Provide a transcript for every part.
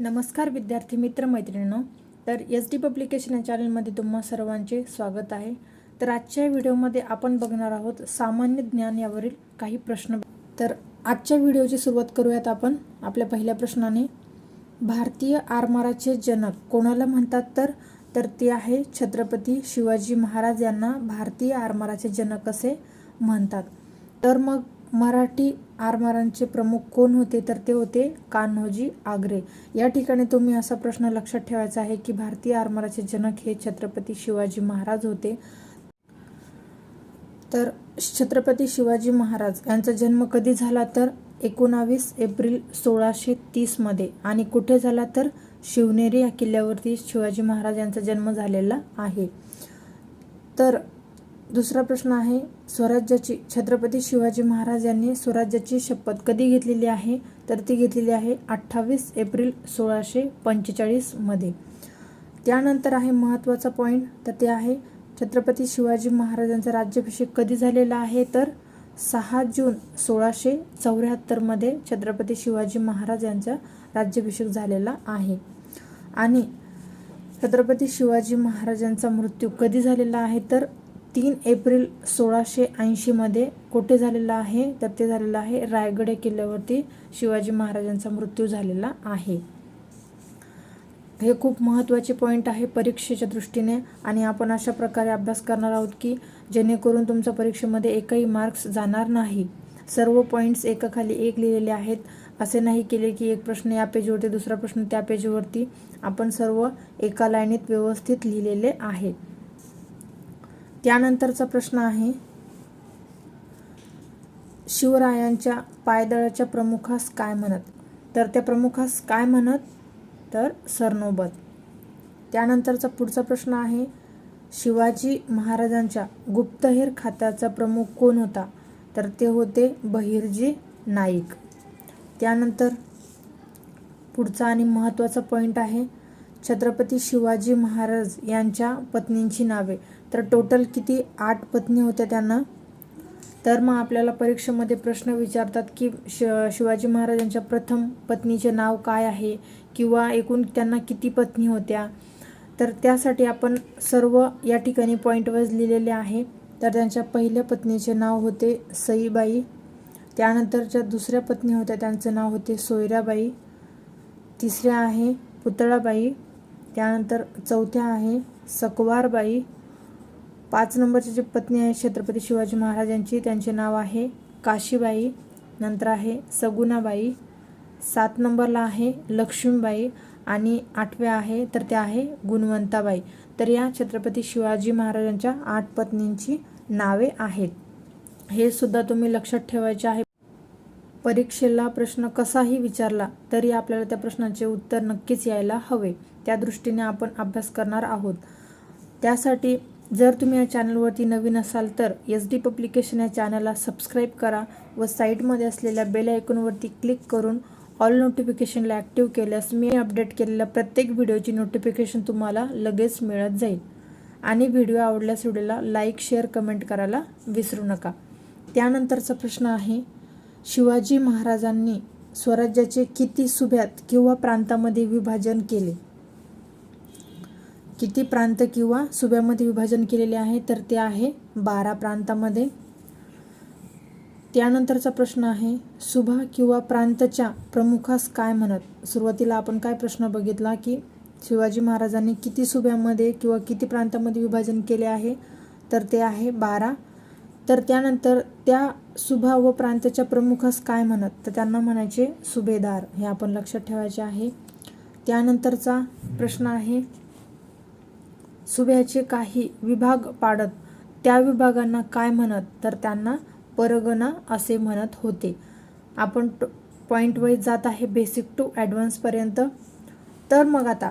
नमस्कार विद्यार्थी मित्र मैत्रिणींनो तर एस डी पब्लिकेशन या चॅनलमध्ये तुम्हा सर्वांचे स्वागत आहे. तर आजच्या व्हिडिओमध्ये आपण बघणार आहोत सामान्य ज्ञान यावरील काही प्रश्न. तर आजच्या व्हिडिओची सुरुवात करूयात आपण आपल्या पहिल्या प्रश्नाने. भारतीय आरमाराचे जनक कोणाला म्हणतात तर? तर ते आहे छत्रपती शिवाजी महाराज यांना भारतीय आरमाराचे जनक असे म्हणतात? तर मग मराठी आरमारांचे प्रमुख कोण होते तर ते होते कान्होजी आग्रे. या ठिकाणी तुम्ही असा प्रश्न लक्षात ठेवायचा आहे की भारतीय आरमाराचे जनक हे छत्रपती शिवाजी महाराज होते. तर छत्रपती शिवाजी महाराज यांचा जन्म कधी झाला तर एकोणावीस एप्रिल सोळाशे तीसमध्ये आणि कुठे झाला तर शिवनेरी या किल्ल्यावरती शिवाजी महाराज यांचा जन्म झालेला आहे. तर दुसरा प्रश्न आहे स्वराज्याची छत्रपती शिवाजी महाराज यांनी स्वराज्याची शपथ कधी घेतलेली आहे? तर ती घेतलेली आहे अठ्ठावीस एप्रिल सोळाशे पंचेचाळीसमध्ये त्यानंतर आहे महत्त्वाचा पॉईंट तर ते आहे छत्रपती शिवाजी महाराजांचा राज्याभिषेक कधी झालेला आहे? तर सहा जून सोळाशे चौऱ्याहत्तरमध्ये छत्रपती शिवाजी महाराज यांचा राज्याभिषेक झालेला आहे. आणि छत्रपती शिवाजी महाराजांचा मृत्यू कधी झालेला आहे? तर तीन एप्रिल सोळाशे ऐंशीमध्ये कोठे झालेला आहे? तर ते झालेलं आहे रायगड या किल्ल्यावरती शिवाजी महाराजांचा मृत्यू झालेला आहे. हे खूप महत्त्वाचे पॉईंट आहे परीक्षेच्या दृष्टीने आणि आपण अशा प्रकारे अभ्यास करणार आहोत की जेणेकरून तुमच्या परीक्षेमध्ये एकही मार्क्स जाणार नाही. सर्व पॉईंट्स एकाखाली एक लिहिलेले आहेत. असे नाही केले की एक प्रश्न या पेजवरती दुसरा प्रश्न त्या पेजवरती आपण सर्व एका लाईनीत व्यवस्थित लिहिलेले आहे. त्यानंतरचा प्रश्न आहे शिवरायांच्या पायदळाच्या प्रमुखास काय म्हणत? तर त्या प्रमुखास काय म्हणत? तर सरनोबत. त्यानंतरचा पुढचा प्रश्न आहे शिवाजी महाराजांच्या गुप्तहेर खात्याचा प्रमुख कोण होता? तर ते होते बहिर्जी नाईक. त्यानंतर पुढचा आणि महत्त्वाचा पॉईंट आहे छत्रपती शिवाजी महाराज यांच्या पत्नींची नावे. तर टोटल किती? आठ पत्नी होत्या त्यांना. तर मग आपल्याला परीक्षेमध्ये प्रश्न विचारतात की श शिवाजी महाराजांच्या प्रथम पत्नीचे नाव काय आहे? किंवा एकूण त्यांना किती पत्नी होत्या? तर त्यासाठी आपण सर्व या ठिकाणी पॉईंट वाईज लिहिलेले आहे. तर त्यांच्या पहिल्या पत्नीचे नाव होते सईबाई. त्यानंतरच्या दुसऱ्या पत्नी होत्या त्यांचं नाव होते सोयराबाई. तिसऱ्या आहे पुतळाबाई. त्यानंतर चौथ्या आहे सकवारबाई. पाच नंबरची जी पत्नी आहे छत्रपती शिवाजी महाराजांची त्यांचे नाव आहे काशीबाई. नंतर आहे सगुणाबाई. सात नंबरला आहे लक्ष्मीबाई. आणि आठव्या आहे तर त्या आहे गुणवंताबाई. तर या छत्रपती शिवाजी महाराजांच्या आठ पत्नींची नावे आहेत. हे सुद्धा तुम्ही लक्षात ठेवायचे आहे. परीक्षेला प्रश्न कसाही विचारला तरी आपल्याला त्या प्रश्नाचे उत्तर नक्कीच यायला हवे. त्या दृष्टीने आपण अभ्यास करणार आहोत. त्यासाठी जर तुम्ही या चॅनलवरती नवीन असाल तर एस डी पब्लिकेशन या चॅनलला सबस्क्राईब करा व साईडमध्ये असलेल्या बेल आयकॉनवरती क्लिक करून ऑल नोटिफिकेशनला ॲक्टिव्ह केल्यास मी अपडेट केलेल्या प्रत्येक व्हिडिओची नोटिफिकेशन तुम्हाला लगेच मिळत जाईल. आणि व्हिडिओ आवडल्यास व्हिडिओला लाईक शेअर कमेंट करायला विसरू नका. त्यानंतरचा प्रश्न आहे शिवाजी महाराजांनी स्वराज्याचे किती सुभ्यात किंवा प्रांतामध्ये विभाजन केले? किती प्रांत किंवा सुब्यामध्ये विभाजन केलेले आहे? तर ते आहे बारा प्रांतामध्ये. त्यानंतरचा प्रश्न आहे सुभा किंवा प्रांतच्या प्रमुखास काय म्हणत? सुरुवातीला आपण काय प्रश्न बघितला की शिवाजी महाराजांनी किती सुब्यामध्ये किंवा किती प्रांतामध्ये विभाजन केले आहे? तर ते आहे बारा. तर त्यानंतर त्या सुभा व प्रांताच्या प्रमुखास काय म्हणत? तर त्यांना म्हणायचे सुभेदार. हे आपण लक्षात ठेवायचे आहे. त्यानंतरचा प्रश्न आहे सुभ्याचे काही विभाग पाडत त्या विभागांना काय म्हणत? तर त्यांना परगणा असे म्हणत होते. आपण पॉईंट वाईज जात आहे बेसिक टू ॲडव्हान्सपर्यंत तर मग आता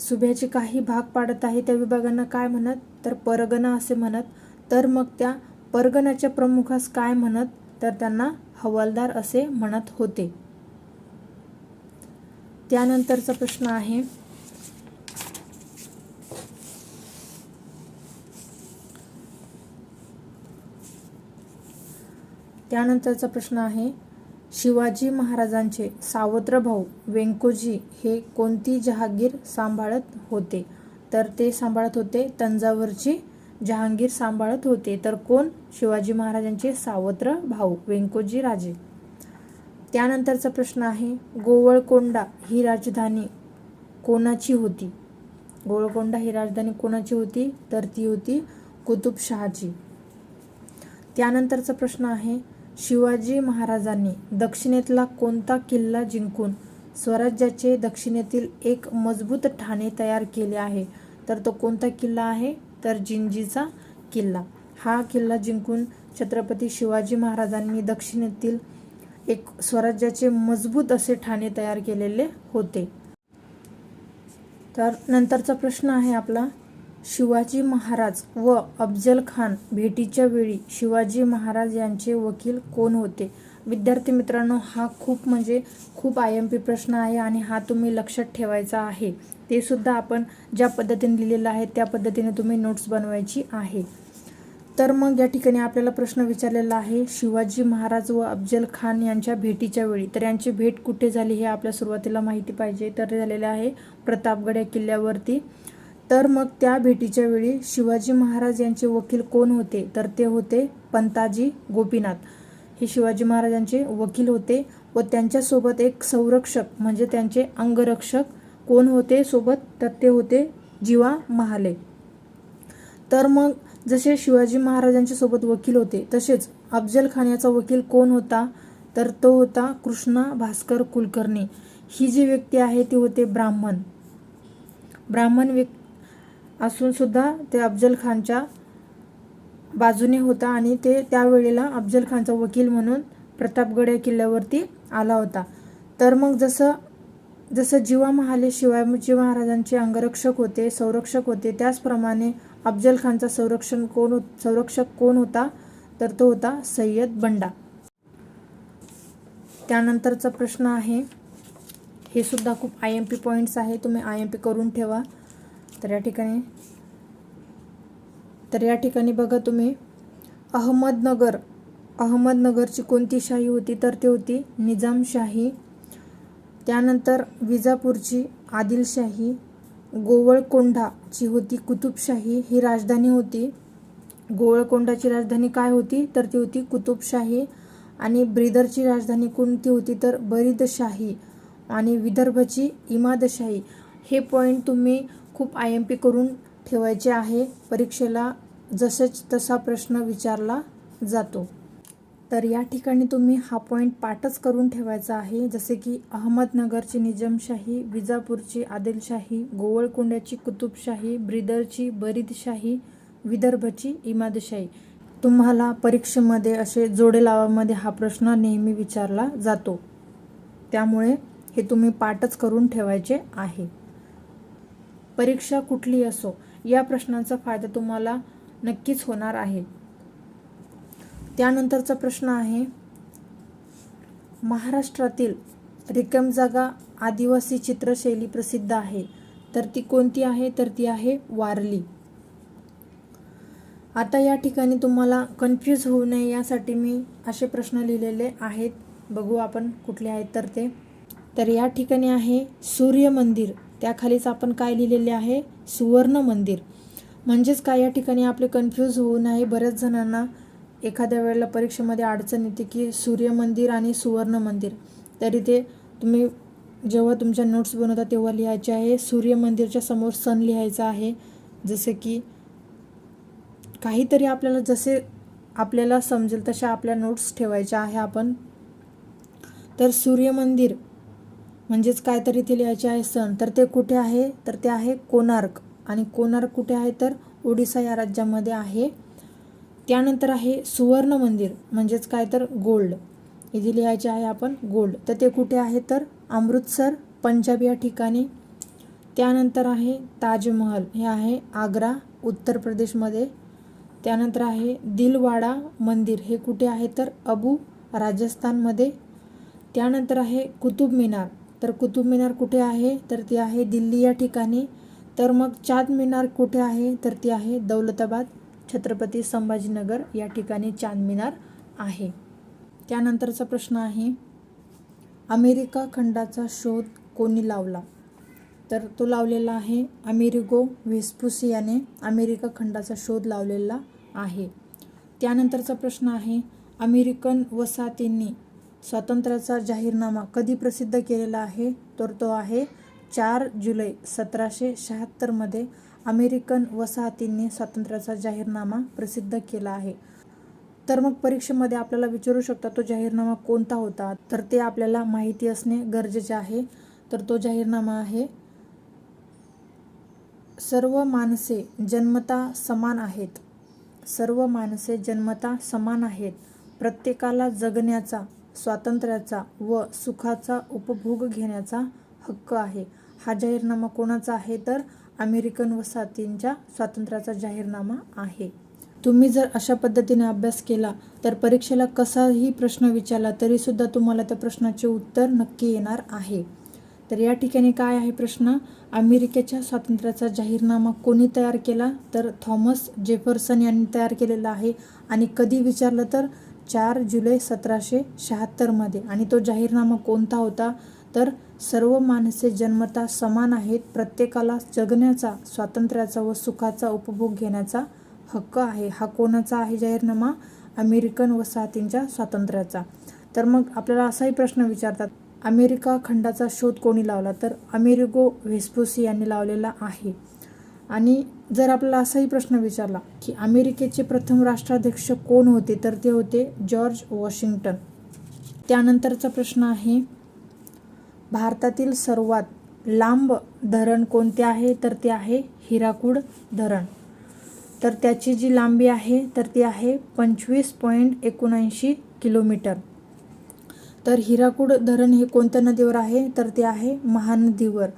सुभ्याचे काही भाग पाडत आहे त्या विभागांना काय म्हणत? तर परगणा असे म्हणत. तर मग त्या परगणाच्या प्रमुखास काय म्हणत? तर त्यांना हवालदार असे म्हणत होते. त्यानंतरचा प्रश्न आहे त्यानंतरचा प्रश्न आहे शिवाजी महाराजांचे सावत्र भाऊ वेंकोजी हे कोणती जहागीर सांभाळत होते? तर ते सांभाळत होते तंजावरची जहांगीर सांभाळत होते. तर कोण? शिवाजी महाराजांचे सावत्र भाऊ वेंकोजी राजे. त्यानंतरचा प्रश्न आहे गोवळकोंडा ही राजधानी कोणाची होती? गोवळकोंडा ही राजधानी कोणाची होती? तर ती होती कुतुबशहाची. त्यानंतरचा प्रश्न आहे शिवाजी महाराजांनी दक्षिणेतला कोणता किल्ला जिंकून स्वराज्याचे दक्षिणेतील एक मजबूत ठाणे तयार केले आहे? तर तो कोणता किल्ला आहे? तर जिंजीचा किल्ला. हा किल्ला जिंकून छत्रपती शिवाजी महाराजांनी दक्षिणेतील एक स्वराज्याचे मजबूत असे ठाणे तयार केलेले होते. तर नंतरचा प्रश्न आहे आपला. शिवाजी महाराज व अफजल खान भेटीच्या वेळी शिवाजी महाराज यांचे वकील कोण होते? विद्यार्थी मित्रांनो हा खूप म्हणजे खूप आय एम पी प्रश्न आहे आणि हा तुम्ही लक्षात ठेवायचा आहे. ते सुद्धा आपण ज्या पद्धतीने लिहिलेलं आहे त्या पद्धतीने तुम्ही नोट्स बनवायची आहे. तर मग या ठिकाणी आपल्याला प्रश्न विचारलेला आहे शिवाजी महाराज व अफजल खान यांच्या भेटीच्या वेळी तर यांची भेट कुठे झाली हे आपल्या सुरुवातीला माहिती पाहिजे. तर झालेलं झालेले आहे प्रतापगड या किल्ल्यावरती. तर मग त्या भेटीच्या वेळी शिवाजी महाराज यांचे वकील कोण होते? तर ते होते पंताजी गोपीनाथ. हे शिवाजी महाराजांचे वकील होते व त्यांच्यासोबत एक संरक्षक म्हणजे त्यांचे अंगरक्षक कोण होते सोबत? तर ते होते जीवा महाले. तर मग जसे शिवाजी महाराजांच्या सोबत वकील होते तसेच अफजल खान याचा वकील कोण होता? तर तो होता कृष्णा भास्कर कुलकर्णी. ही जी व्यक्ती आहे ती होते ब्राह्मण. ब्राह्मण व्यक् असूनसुद्धा ते अफजल खानच्या बाजूने होता आणि ते त्यावेळेला अफजल खानचा वकील म्हणून प्रतापगड या किल्ल्यावरती आला होता. तर मग जसं जसं जिवा महाले शिवाजी महाराजांचे अंगरक्षक होते संरक्षक होते त्याचप्रमाणे अफजल खानचा संरक्षण कोण संरक्षक कोण होता? तर तो होता सय्यद बंडा. त्यानंतरचा प्रश्न आहे हे सुद्धा खूप आय एम पी पॉईंट्स आहे तुम्ही आय एम पी करून ठेवा. तर या ठिकाणी तर या ठिकाणी बघा तुम्ही अहमदनगर अहमदनगरची कोणती शाही होती तर ती होती निजामशाही त्यानंतर विजापूरची आदिलशाही गोवळकोंडाची होती कुतुबशाही ही राजधानी होती. गोवळकोंडाची राजधानी काय होती तर ती होती कुतुबशाही आणि ब्रिदरची राजधानी कोणती होती तर बरीदशाही आणि विदर्भची इमादशाही. हे पॉईंट तुम्ही खूप आय एम पी करून ठेवायचे आहे. परीक्षेला जसंच तसा प्रश्न विचारला जातो. तर या ठिकाणी तुम्ही हा पॉईंट पाठच करून ठेवायचा आहे. जसे की अहमदनगरची निजामशाही विजापूरची आदिलशाही गोवळकोंड्याची कुतुबशाही ब्रिदरची बरीदशाही विदर्भची इमादशाही. तुम्हाला परीक्षेमध्ये असे जोडे लावामध्ये हा प्रश्न नेहमी विचारला जातो. त्यामुळे हे तुम्ही पाठच करून ठेवायचे आहे. परीक्षा कुठली असो या प्रश्नांचा फायदा तुम्हाला नक्कीच होणार आहे. त्यानंतरचा प्रश्न आहे महाराष्ट्रातील रिकम जागा आदिवासी चित्रशैली प्रसिद्ध आहे तर ती कोणती आहे? तर ती आहे वारली. आता या ठिकाणी तुम्हाला कन्फ्यूज होऊ नये यासाठी मी असे प्रश्न लिहिलेले आहेत. बघू आपण कुठले आहेत तर ते. तर या ठिकाणी आहे सूर्य मंदिर. त्याखालीच आपण काय लिहिलेले आहे? सुवर्ण मंदिर. म्हणजेच काय? या ठिकाणी आपले कन्फ्यूज होऊ नये. बऱ्याच जणांना एखाद्या वेळेला परीक्षेमध्ये अडचण येते की सूर्य मंदिर आणि सुवर्ण मंदिर. तरी ते तुम्ही जेव्हा तुमच्या नोट्स बनवता तेव्हा लिहायचे आहे. सूर्य मंदिरच्या समोर सन लिहायचा आहे. जसे की काहीतरी आपल्याला जसे आपल्याला समजेल तशा आपल्या नोट्स ठेवायच्या आहे आपण. तर सूर्य म्हणजेच काय तर इथे लिहायचे आहे सण. तर ते कुठे आहे? तर ते आहे कोणार्क. आणि कोणार्क कुठे आहे? तर ओडिसा या राज्यामध्ये आहे. त्यानंतर आहे सुवर्ण मंदिर म्हणजेच काय तर गोल्ड. इथे लिहायचे आहे आपण गोल्ड. तर ते कुठे आहे? तर अमृतसर पंजाब या ठिकाणी. त्यानंतर आहे ताजमहल. हे आहे आग्रा उत्तर प्रदेशमध्ये. त्यानंतर आहे दिलवाडा मंदिर. हे कुठे आहे? तर अबू राजस्थानमध्ये. त्यानंतर आहे कुतुब मिनार. तर कुतुब मिनार कुठे आहे? तर ती आहे दिल्ली या ठिकाणी. तर मग चांद मिनार कुठे आहे? तर ती आहे दौलताबाद छत्रपती संभाजीनगर या ठिकाणी चांद मिनार आहे. त्यानंतरचा प्रश्न आहे अमेरिका खंडाचा शोध कोणी लावला? तर तो लावलेला आहे अमेरिगो व्हेस्पुसी याने अमेरिका खंडाचा शोध लावलेला आहे. त्यानंतरचा प्रश्न आहे अमेरिकन वसाहतींनी स्वातंत्र्याचा जाहीरनामा कधी प्रसिद्ध केलेला आहे? तर तो आहे चार जुलै सतराशे शहात्तरमध्ये अमेरिकन वसाहतींनी स्वातंत्र्याचा जाहीरनामा प्रसिद्ध केला आहे. तर मग परीक्षेमध्ये आपल्याला विचारू शकता तो जाहीरनामा कोणता होता? तर ते आपल्याला माहिती असणे गरजेचे आहे. तर तो जाहीरनामा आहे सर्व माणसे जन्मता समान आहेत. सर्व माणसे जन्मता समान आहेत. प्रत्येकाला जगण्याचा स्वातंत्र्याचा व सुखाचा उपभोग घेण्याचा हक्क आहे. हा जाहीरनामा कोणाचा आहे? तर अमेरिकन वसाहतींच्या स्वातंत्र्याचा जाहीरनामा आहे. तुम्ही जर अशा पद्धतीने अभ्यास केला तर परीक्षेला कसाही प्रश्न विचारला तरीसुद्धा तुम्हाला त्या प्रश्नाचे उत्तर नक्की येणार आहे. तर या ठिकाणी काय आहे प्रश्न? अमेरिकेच्या स्वातंत्र्याचा जाहीरनामा कोणी तयार केला? तर थॉमस जेफरसन यांनी तयार केलेला आहे. आणि कधी विचारलं तर चार जुलै सतराशे शहात्तरमध्ये आणि तो जाहीरनामा कोणता होता? तर सर्व माणसे जन्मता समान आहेत. प्रत्येकाला जगण्याचा स्वातंत्र्याचा व सुखाचा उपभोग घेण्याचा हक्क आहे. हा कोणाचा आहे जाहीरनामा? अमेरिकन वसाहतींच्या स्वातंत्र्याचा. तर मग आपल्याला असाही प्रश्न विचारतात अमेरिका खंडाचा शोध कोणी लावला? तर अमेरिगो व्हेस्पुसी यांनी लावलेला आहे. आणि जर आपल्याला असाही प्रश्न विचारला की अमेरिकेचे प्रथम राष्ट्राध्यक्ष कोण होते तर ते होते जॉर्ज वॉशिंग्टन. त्यानंतरचा प्रश्न आहे भारतातील सर्वात लांब धरण कोणते आहे? तर ते आहे हिराकूड धरण. तर त्याची जी लांबी आहे तर ती आहे पंचवीस पॉईंट एकोणऐंशी किलोमीटर. तर हिराकूड धरण हे कोणत्या नदीवर आहे? तर ते आहे महानदीवर.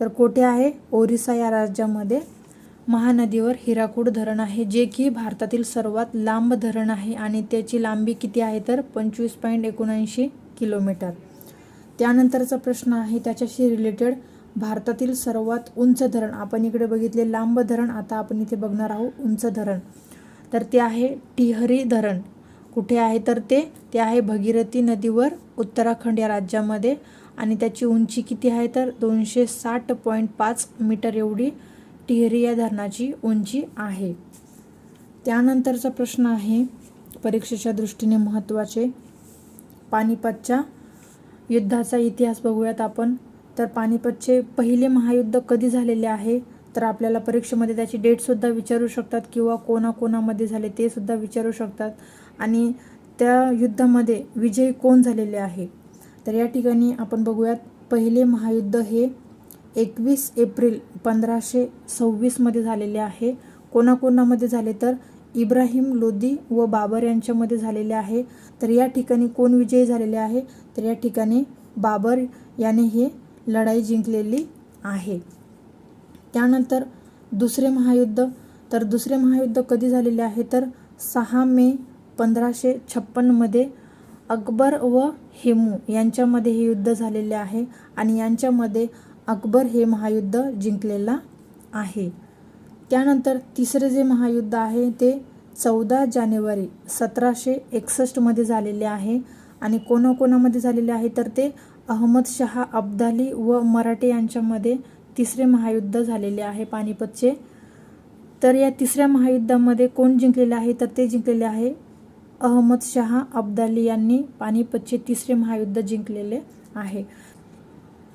तर कोठे आहे? ओरिसा या राज्यामध्ये महानदीवर हिराकूड धरण आहे जे की भारतातील सर्वात लांब धरण आहे आणि त्याची लांबी किती आहे तर पंचवीस पॉईंट एकोणऐंशी किलोमीटर. त्यानंतरचा प्रश्न आहे त्याच्याशी रिलेटेड भारतातील सर्वात उंच धरण. आपण इकडे बघितले लांब धरण आता आपण इथे बघणार आहोत उंच धरण. तर ते आहे टिहरी धरण. कुठे आहे तर ते? ते आहे भगीरथी नदीवर उत्तराखंड या राज्यामध्ये. आणि त्याची उंची किती आहे तर? दोनशे साठ पॉईंट पाच मीटर एवढी टिहरी या धरणाची उंची आहे. त्यानंतरचा प्रश्न आहे परीक्षेच्या दृष्टीने महत्त्वाचे पानिपतच्या युद्धाचा इतिहास बघूयात आपण. तर पानिपतचे पहिले महायुद्ध कधी झालेले आहे? तर आपल्याला परीक्षेमध्ये त्याची डेटसुद्धा विचारू शकतात किंवा कोणाकोणामध्ये झाले ते सुद्धा विचारू शकतात. आणि त्या युद्धामध्ये विजयी कोण झालेले आहे? तर या ठिकाणी आपण बघूयात पहिले महायुद्ध हे एकवीस एप्रिल पंधराशे सव्वीसमध्ये झालेले आहे. कोणाकोणामध्ये झाले तर इब्राहिम लोदी व बाबर यांच्यामध्ये झालेले आहे. तर या ठिकाणी कोण विजयी झालेले आहे? तर या ठिकाणी बाबर याने हे लढाई जिंकलेली आहे. त्यानंतर दुसरे महायुद्ध. तर दुसरे महायुद्ध कधी झालेले आहे? तर सहा मे पंधराशे छप्पनमध्ये अकबर व हेमू यांच्यामध्ये हे युद्ध झालेले आहे आणि यांच्यामध्ये अकबर हे महायुद्ध जिंकलेला आहे. त्यानंतर तिसरे जे महायुद्ध आहे ते चौदा जानेवारी सतराशे एकसष्टमध्ये झालेले आहे आणि कोणाकोणामध्ये झालेले आहे तर ते अहमद शहा अब्दाली व मराठे यांच्यामध्ये तिसरे महायुद्ध झालेले आहे पानिपतचे. तर या तिसऱ्या महायुद्धामध्ये कोण जिंकलेले आहे तर ते जिंकलेले आहे अहमद शहा अब्दाली यांनी पानिपतचे तिसरे महायुद्ध जिंकलेले आहे.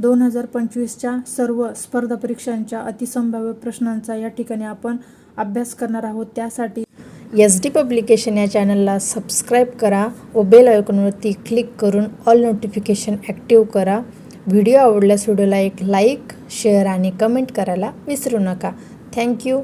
दोन हजार पंचवीसच्या सर्व स्पर्धा परीक्षांच्या अतिसंभाव्य प्रश्नांचा या ठिकाणी आपण अभ्यास करणार आहोत. त्यासाठी एस डी पब्लिकेशन या चॅनलला सबस्क्राईब करा व बेल आयकॉनवरती क्लिक करून ऑल नोटिफिकेशन ॲक्टिव्ह करा. व्हिडिओ आवडल्यास व्हिडिओला एक लाईक शेअर आणि कमेंट करायला विसरू नका. थँक्यू.